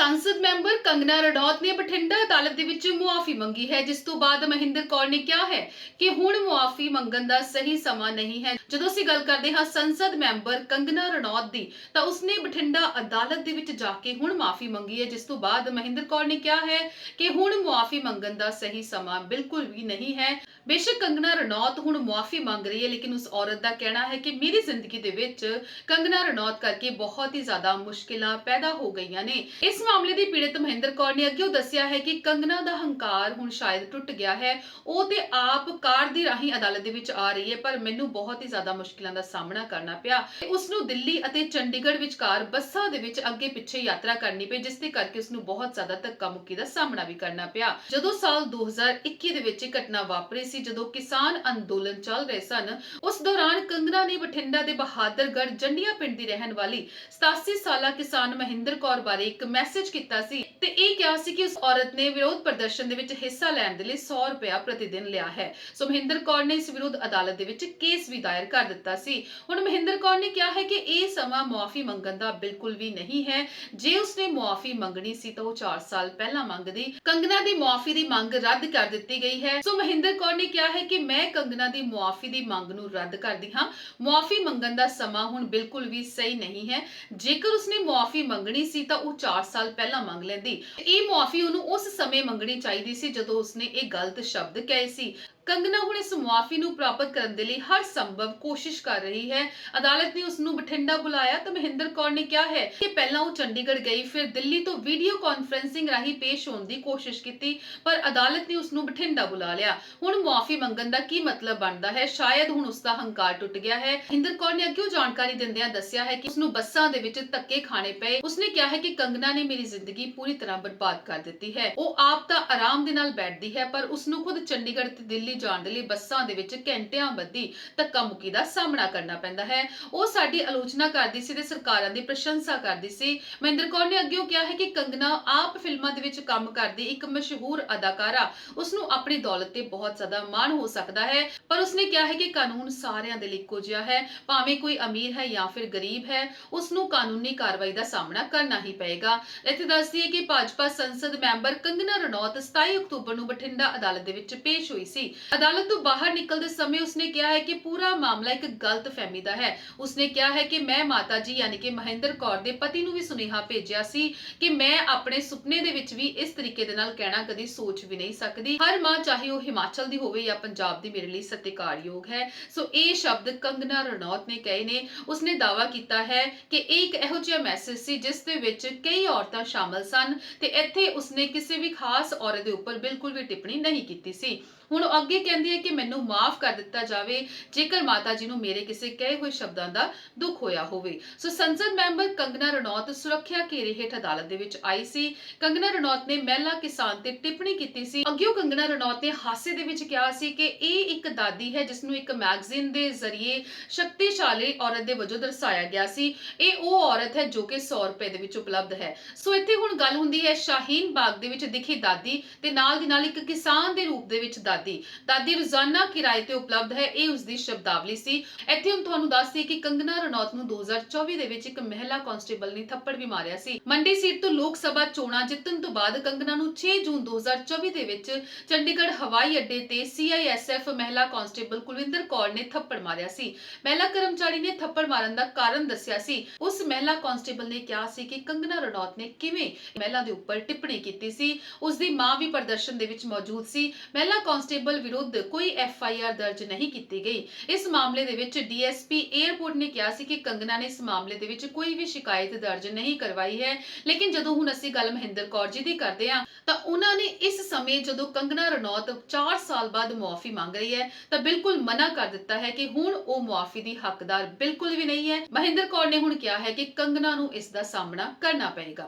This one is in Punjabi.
ਸੰਸਦ ਮੈਂਬਰ ਕੰਗਨਾ ਰਣੌਤ ਨੇ ਬਠਿੰਡਾ ਅਦਾਲਤ ਦੇ ਵਿੱਚ ਮੁਆਫੀ ਮੰਗੀ ਹੈ, ਜਿਸ ਤੋਂ ਬਾਅਦ ਮਹਿੰਦਰ ਕੌਰ ਨੇ ਕਿਹਾ ਹੈ ਕਿ ਹੁਣ ਮੁਆਫੀ ਮੰਗਣ ਦਾ ਸਹੀ ਸਮਾਂ ਨਹੀਂ ਹੈ। ਜਦੋਂ ਅਸੀਂ ਗੱਲ ਕਰਦੇ ਹਾਂ ਸੰਸਦ ਮੈਂਬਰ ਕੰਗਨਾ ਰਣੌਤ ਦੀ, ਤਾਂ ਉਸਨੇ ਬਠਿੰਡਾ ਅਦਾਲਤ ਦੇ ਵਿੱਚ ਜਾ ਕੇ ਹੁਣ ਮਾਫੀ ਮੰਗੀ ਹੈ, ਜਿਸ ਤੋਂ ਬਾਅਦ ਮਹਿੰਦਰ ਕੌਰ ਨੇ ਕਿਹਾ ਹੈ ਕਿ ਹੁਣ ਮੁਆਫੀ ਮੰਗਣ ਦਾ ਸਹੀ ਸਮਾਂ ਬਿਲਕੁਲ ਵੀ ਨਹੀਂ ਹੈ। ਬੇਸ਼ੱਕ ਕੰਗਨਾ ਰਣੌਤ ਹੁਣ ਮੁਆਫੀ ਮੰਗ ਰਹੀ ਹੈ, ਲੇਕਿਨ ਉਸ ਔਰਤ ਦਾ ਕਹਿਣਾ ਹੈ ਕਿ ਮੇਰੀ ਜ਼ਿੰਦਗੀ ਦੇ ਵਿੱਚ ਕੰਗਨਾ ਰਣੌਤ ਕਰਕੇ ਬਹੁਤ ਹੀ ਜ਼ਿਆਦਾ ਮੁਸ਼ਕਿਲਾਂ ਪੈਦਾ ਹੋ ਗਈਆਂ ਨੇ। ਇਸ ਮਾਮਲੇ ਦੀ ਪੀੜਤ ਮਹਿੰਦਰ ਕੌਰ ਨੇ ਅੱਗੇ ਦੱਸਿਆ ਹੈ ਕਿ ਕੰਗਨਾ ਦਾ ਹੰਕਾਰ ਹੁਣ ਸ਼ਾਇਦ ਟੁੱਟ ਗਿਆ ਹੈ। ਉਹ ਤੇ ਆਪ ਕਾਰ ਦੀ ਰਾਹੀਂ ਅਦਾਲਤ ਦੇ ਵਿੱਚ ਆ ਰਹੀ ਹੈ, ਪਰ ਮੈਨੂੰ ਬਹੁਤ ਹੀ ਜ਼ਿਆਦਾ ਮੁਸ਼ਕਿਲਾਂ ਦਾ ਸਾਹਮਣਾ ਕਰਨਾ ਪਿਆ। ਉਸ ਨੂੰ ਦਿੱਲੀ ਅਤੇ ਚੰਡੀਗੜ੍ਹ ਵਿਚਕਾਰ ਬੱਸਾਂ ਦੇ ਵਿੱਚ ਅੱਗੇ ਪਿੱਛੇ ਯਾਤਰਾ ਕਰਨੀ ਪਈ, ਜਿਸ ਦੇ ਕਰਕੇ ਉਸ ਨੂੰ ਬਹੁਤ ਜ਼ਿਆਦਾ ਧੱਕਾ ਮੁੱਕੀ ਦਾ ਸਾਹਮਣਾ ਵੀ ਕਰਨਾ ਪਿਆ। ਜਦੋਂ ਸਾਲ 2021 ਦੇ ਵਿੱਚ ਇਹ ਘਟਨਾ ਵਾਪਰੀ ਸੀ, ਜਦੋਂ ਕਿਸਾਨ ਅੰਦੋਲਨ ਚੱਲ ਰਹੇ ਸਨ, ਉਸ ਦੌਰਾਨ ਕੰਗਨਾ ਨੇ ਬਠਿੰਡਾ ਦੇ ਬਹਾਦਰਗੜ੍ਹ ਜੰਡੀਆਂ ਪਿੰਡ ਦੀ ਰਹਿਣ ਵਾਲੀ 87 ਸਾਲਾ ਕਿਸਾਨ ਮਹਿੰਦਰ ਕੌਰ ਬਾਰੇ ਇੱਕ ਮੈਸੇਜ ਕੀਤਾ ਸੀ ਤੇ ਇਹ ਕਿਹਾ ਸੀ ਕਿ ਉਸ ਔਰਤ ਨੇ ਵਿਰੋਧ ਪ੍ਰਦਰਸ਼ਨ ਦੇ ਵਿੱਚ ਹਿੱਸਾ ਲੈਣ ਦੇ ਲਈ 100 ਰੁਪਇਆ ਪ੍ਰਤੀ ਦਿਨ ਲਿਆ ਹੈ। ਸੋ ਮਹਿੰਦਰ ਕੌਰ ਨੇ ਇਸ ਵਿਰੁੱਧ ਅਦਾਲਤ ਦੇ ਵਿੱਚ ਕੇਸ ਵੀ ਦਾਇਰ ਕਰ ਦਿੱਤਾ ਸੀ। ਹੁਣ ਮਹਿੰਦਰ ਕੌਰ ਨੇ ਕਿਹਾ ਹੈ ਕਿ ਇਹ ਸਮਾਂ ਮੁਆਫੀ ਮੰਗਣ ਦਾ ਬਿਲਕੁਲ ਵੀ ਨਹੀਂ ਹੈ। ਜੇ ਉਸਨੇ ਮੁਆਫੀ ਮੰਗਣੀ ਸੀ ਤਾਂ ਉਹ 4 ਸਾਲ ਪਹਿਲਾਂ ਮੰਗਦੀ। ਕੰਗਨਾ ਦੀ ਮੁਆਫੀ ਦੀ ਮੰਗ ਰੱਦ ਕਰ ਦਿੱਤੀ ਗਈ ਹੈ। ਸੋ ਮਹਿੰਦਰ ਕੌਰ ਨੇ ਕਿਹਾ ਹੈ ਕਿ ਮੈਂ ਕੰਗਨਾ ਦੀ ਮੁਆਫੀ ਦੀ ਮੰਗ ਨੂੰ ਰੱਦ ਕਰਦੀ ਹਾਂ। ਮੁਆਫੀ ਮੰਗਣ ਦਾ ਸਮਾਂ ਹੁਣ ਬਿਲਕੁਲ ਵੀ ਸਹੀ ਨਹੀਂ ਹੈ। ਜੇਕਰ ਉਸਨੇ ਮੁਆਫੀ ਮੰਗਣੀ ਸੀ ਤਾਂ ਉਹ 4 ਸਾਲ ਪਹਿਲਾਂ ਮੰਗ ਲੈਂਦੀ। ਇਹ ਮੁਆਫੀ ਉਹਨੂੰ ਉਸ ਸਮੇਂ ਮੰਗਣੀ ਚਾਹੀਦੀ ਸੀ ਜਦੋਂ ਉਸਨੇ ਇਹ ਗਲਤ ਸ਼ਬਦ ਕਹੇ ਸੀ। ਕੰਗਨਾ ਹੁਣ ਇਸ ਮੁਆਫੀ ਨੂੰ ਪ੍ਰਾਪਤ ਕਰਨ ਦੇ ਲਈ ਹਰ ਸੰਭਵ ਕੋਸ਼ਿਸ਼ ਕਰ ਰਹੀ ਹੈ। ਅਦਾਲਤ ਨੇ ਉਸ ਨੂੰ ਬਠਿੰਡਾ ਬੁਲਾਇਆ ਤਾਂ ਮਹਿੰਦਰ ਕੌਰ ਨੇ ਕਿਹਾ ਹੈ ਕਿ ਪਹਿਲਾਂ ਉਹ ਚੰਡੀਗੜ੍ਹ ਗਈ, ਫਿਰ ਦਿੱਲੀ ਤੋਂ ਵੀਡੀਓ ਕਾਨਫਰੈਂਸਿੰਗ ਰਾਹੀਂ ਪੇਸ਼ ਹੋਣ ਦੀ ਕੋਸ਼ਿਸ਼ ਕੀਤੀ, ਪਰ ਅਦਾਲਤ ਨੇ ਉਸ ਨੂੰ ਬਠਿੰਡਾ ਬੁਲਾ ਲਿਆ। ਹੁਣ ਮੁਆਫੀ ਮੰਗਣ ਦਾ ਕੀ ਮਤਲਬ ਬਣਦਾ ਹੈ? ਸ਼ਾਇਦ ਹੁਣ ਉਸ ਦਾ ਹੰਕਾਰ ਟੁੱਟ ਗਿਆ ਹੈ। ਮਹਿੰਦਰ ਕੌਰ ਨੇ ਅੱਗੇ ਜਾਣਕਾਰੀ ਦਿੰਦਿਆਂ ਦੱਸਿਆ ਹੈ ਕਿ ਉਸ ਨੂੰ ਬੱਸਾਂ ਦੇ ਵਿੱਚ ਧੱਕੇ ਖਾਣੇ ਪਏ। ਉਸਨੇ ਕਿਹਾ ਹੈ ਕਿ ਕੰਗਨਾ ਨੇ ਮੇਰੀ ਜ਼ਿੰਦਗੀ ਪੂਰੀ ਤਰ੍ਹਾਂ ਬਰਬਾਦ ਕਰ ਦਿੱਤੀ ਹੈ। ਉਹ ਆਪ ਤਾਂ ਆਰਾਮ ਦੇ ਨਾਲ ਬੈਠਦੀ ਹੈ, ਪਰ ਉਸ ਨੂੰ ਖੁਦ ਚੰਡੀਗੜ੍ਹ ਤੇ ਦਿੱਲੀ ਜਾਣ ਦੇ ਲਈ ਬੱਸਾਂ ਦੇ ਵਿੱਚ ਘੰਟਿਆਂ ਬੱਧੀ ਧੱਕਾ ਮੁੱਕੀ ਦਾ ਸਾਹਮਣਾ ਕਰਨਾ ਪੈਂਦਾ ਹੈ। ਉਹ ਸਾਡੀ ਆਲੋਚਨਾ ਕਰਦੀ ਸੀ ਤੇ ਸਰਕਾਰਾਂ ਦੀ ਪ੍ਰਸ਼ੰਸਾ ਕਰਦੀ ਸੀ। ਮਹਿੰਦਰ ਕੌਰ ਨੇ ਅੱਗੇ ਕਿਹਾ ਹੈ ਕਿ ਕੰਗਨਾ ਆਪ ਫਿਲਮਾਂ ਦੇ ਵਿੱਚ ਕੰਮ ਕਰਦੀ ਇੱਕ ਮਸ਼ਹੂਰ ਅਦਾਕਾਰਾ। ਉਸ ਨੂੰ ਆਪਣੀ ਦੌਲਤ ਤੇ ਬਹੁਤ ਜ਼ਿਆਦਾ ਮਾਣ ਹੋ ਸਕਦਾ ਹੈ, ਪਰ ਉਸਨੇ ਕਿਹਾ ਹੈ ਕਿ ਕਾਨੂੰਨ ਸਾਰਿਆਂ ਦੇ ਲਈ ਇੱਕੋ ਜਿਹਾ ਹੈ, ਭਾਵੇਂ ਕੋਈ ਅਮੀਰ ਹੈ ਜਾਂ ਫਿਰ ਗਰੀਬ ਹੈ ਉਸ ਨੂੰ ਕਾਨੂੰਨੀ ਕਾਰਵਾਈ ਦਾ ਸਾਹਮਣਾ ਕਰਨਾ ਹੀ ਪਏਗਾ। ਇੱਥੇ ਦੱਸਦੀ ਹੈ ਕਿ ਭਾਜਪਾ ਸੰਸਦ ਮੈਂਬਰ ਕੰਗਨਾ ਰਣੌਤ 27 ਅਕਤੂਬਰ ਨੂੰ ਬਠਿੰਡਾ ਅਦਾਲਤ ਦੇ ਵਿੱਚ ਪੇਸ਼ ਹੋਈ ਸੀ। ਅਦਾਲਤ ਤੋਂ ਬਾਹਰ ਨਿਕਲਦੇ ਸਮੇਂ ਉਸਨੇ ਕਿਹਾ ਹੈ ਕਿ ਪੂਰਾ ਮਾਮਲਾ ਇੱਕ ਗਲਤ ਫਹਿਮੀ ਦਾ ਹੈ। ਉਸਨੇ ਕਿਹਾ ਹੈ ਕਿ ਮੈਂ ਮਾਤਾ ਜੀ ਯਾਨੀ ਕਿ ਮਹਿੰਦਰ ਕੌਰ ਦੇ ਪਤੀ ਨੂੰ ਵੀ ਸੁਨੇਹਾ ਭੇਜਿਆ ਸੀ ਕਿ ਮੈਂ ਆਪਣੇ ਸੁਪਨੇ ਦੇ ਵਿੱਚ ਵੀ ਇਸ ਤਰੀਕੇ ਦੇ ਨਾਲ ਕਹਿਣਾ ਕਦੀ ਸੋਚ ਵੀ ਨਹੀਂ ਸਕਦੀ। ਹਰ ਮਾਂ ਚਾਹੇ ਉਹ ਹਿਮਾਚਲ ਦੀ ਹੋਵੇ ਜਾਂ ਪੰਜਾਬ ਦੀ ਮੇਰੇ ਲਈ ਸਤਿਕਾਰਯੋਗ ਹੈ। ਸੋ ਇਹ ਸ਼ਬਦ ਕੰਗਨਾ ਰਣੌਤ ਨੇ ਕਹੇ ਨੇ। ਉਸਨੇ ਦਾਵਾ ਕੀਤਾ ਹੈ ਕਿ ਇਹ ਇੱਕ ਇਹੋ ਜਿਹਾ ਮੈਸੇਜ ਸੀ ਜਿਸ ਦੇ ਵਿੱਚ ਕਈ ਔਰਤਾਂ ਸ਼ਾਮਲ ਸਨ ਤੇ ਇੱਥੇ ਉਸਨੇ ਕਿਸੇ ਵੀ ਖਾਸ ਔਰਤ ਦੇ ਉੱਪਰ ਬਿਲਕੁਲ ਵੀ ਟਿੱਪਣੀ ਨਹੀਂ ਕੀਤੀ ਸੀ। ਹੁਣ ਅੱਗੇ ਅੱਗੇ ਕਹਿੰਦੀ ਹੈ ਕਿ ਮੈਨੂੰ ਮਾਫ ਕਰ ਦਿੱਤਾ ਜਾਵੇ, ਜੇਕਰ ਮਾਤਾ ਜੀ ਨੂੰ ਮੇਰੇ ਕਿਸੇ ਕਹੇ ਹੋਏ ਸ਼ਬਦਾਂ ਦਾ ਦੁੱਖ ਹੋਇਆ ਹੋਵੇ। ਸੋ ਸੰਸਦ ਮੈਂਬਰ ਕੰਗਨਾ ਰਣੌਤ ਸੁਰੱਖਿਆ ਘੇਰੇ ਹੇਠ ਅਦਾਲਤ ਦੇ ਵਿੱਚ ਆਈ ਸੀ। ਕੰਗਨਾ ਰਣੌਤ ਨੇ ਮਹਿਲਾ ਕਿਸਾਨ ਤੇ ਟਿੱਪਣੀ ਕੀਤੀ ਸੀ। ਅੱਗੇ ਕੰਗਨਾ ਰਣੌਤ ਨੇ ਹਾਸੇ ਦੇ ਵਿੱਚ ਕਿਹਾ ਸੀ ਕਿ ਇਹ ਇੱਕ ਦਾਦੀ ਹੈ ਜਿਸ ਨੂੰ ਇੱਕ ਮੈਗਜ਼ੀਨ ਦੇ ਜ਼ਰੀਏ ਸ਼ਕਤੀਸ਼ਾਲੀ ਔਰਤ ਦੇ ਵਜੋਂ ਦਰਸਾਇਆ ਗਿਆ ਸੀ। ਇਹ ਉਹ ਔਰਤ ਹੈ ਜੋ ਕਿ 100 ਰੁਪਏ ਦੇ ਵਿੱਚ ਉਪਲਬਧ ਹੈ। ਸੋ ਇੱਥੇ ਹੁਣ ਗੱਲ ਹੁੰਦੀ ਹੈ ਸ਼ਾਹੀਨ ਬਾਗ ਦੇ ਵਿੱਚ ਦਿਖੀ ਦਾਦੀ ਤੇ ਨਾਲ ਦੀ ਨਾਲ ਇੱਕ ਕਿਸਾਨ ਦੇ ਰੂਪ ਦੇ ਵਿੱਚ ਦਾਦੀ। ਦਾਦੀ ਰੋਜ਼ਾਨਾ ਕਿਰਾਏ ਤੇ ਉਪਲਬਧ ਹੈ, ਇਹ ਉਸ ਦੀ ਸ਼ਬਦਾਵਲੀ ਸੀ। ਇੱਥੇ ਹੁਣ ਤੁਹਾਨੂੰ ਦੱਸਦੀ ਕਿ ਕੰਗਨਾ ਰਣੌਤ ਨੂੰ 2024 ਦੇ ਵਿੱਚ ਇੱਕ ਮਹਿਲਾ ਕਾਂਸਟੇਬਲ ਨੇ ਥੱਪੜ ਵੀ ਮਾਰਿਆ ਸੀ। ਮੰਡੀ ਸੀਟ ਤੋਂ ਲੋਕ ਸਭਾ ਚੋਣਾਂ ਜਿੱਤਣ ਤੋਂ ਬਾਅਦ ਕੰਗਨਾ ਨੂੰ 6 ਜੂਨ 2024 ਦੇ ਵਿੱਚ ਚੰਡੀਗੜ੍ਹ ਹਵਾਈ ਅੱਡੇ ਤੇ ਸੀਆਈਐਸਐਫ ਮਹਿਲਾ ਕਾਂਸਟੇਬਲ ਕੁਲਵਿੰਦਰ ਕੌਰ ਨੇ ਥੱਪੜ ਮਾਰਿਆ ਸੀ। ਮਹਿਲਾ ਕਰਮਚਾਰੀ ਨੇ ਥੱਪੜ ਮਾਰਨ ਦਾ ਕਾਰਨ ਦੱਸਿਆ ਸੀ। ਉਸ ਮਹਿਲਾ ਕਾਂਸਟੇਬਲ ਨੇ ਕਿਹਾ ਸੀ ਕਿ ਕੰਗਨਾ ਰਣੌਤ ਨੇ ਕਿਵੇਂ ਮਹਿਲਾ ਦੇ ਉੱਪਰ ਟਿੱਪਣੀ ਕੀਤੀ ਸੀ। ਉਸ ਦੀ ਮਾਂ ਵੀ ਪ੍ਰਦਰਸ਼ਨ ਦੇ ਵਿੱਚ ਮੌਜੂਦ ਸੀ। ਮਹਿਲਾ ਕਾਂਸਟੇਬਲ ਵਿਰੁੱਧ ਕੋਈ ਐਫ ਆਈ ਆਰ ਦਰਜ ਨਹੀਂ ਕੀਤੀ ਗਈ। ਇਸ ਮਾਮਲੇ ਦੇ ਵਿੱਚ ਡੀਐਸਪੀ 에ਅਰਪੋਰਟ ਨੇ ਕਿਹਾ ਸੀ ਕਿ ਕੰਗਨਾ ਨੇ ਇਸ ਮਾਮਲੇ ਦੇ ਵਿੱਚ ਕੋਈ ਵੀ ਸ਼ਿਕਾਇਤ ਦਰਜ ਨਹੀਂ ਕਰਵਾਈ ਹੈ। ਲੇਕਿਨ ਜਦੋਂ ਹੁਣ ਅਸੀਂ ਗੱਲ ਮਹਿੰਦਰ ਕੌਰ ਜੀ ਦੀ ਕਰਦੇ ਹਾਂ, ਤਾਂ ਉਹਨਾਂ ਨੇ ਇਸ ਸਮੇਂ ਜਦੋਂ ਕੰਗਨਾ ਰਣੌਤ 4 ਸਾਲ ਬਾਅਦ ਮੁਆਫੀ ਮੰਗ ਰਹੀ ਹੈ, ਤਾਂ ਬਿਲਕੁਲ ਮਨਾ ਕਰ ਦਿੱਤਾ ਹੈ ਕਿ ਹੁਣ ਉਹ ਮੁਆਫੀ ਦੀ ਹੱਕਦਾਰ ਬਿਲਕੁਲ ਵੀ ਨਹੀਂ ਹੈ। ਮਹਿੰਦਰ ਕੌਰ ਨੇ ਹੁਣ ਕਿਹਾ ਹੈ ਕਿ ਕੰਗਨਾ ਨੂੰ ਇਸ ਦਾ ਸਾਹਮਣਾ ਕਰਨਾ ਪਏਗਾ।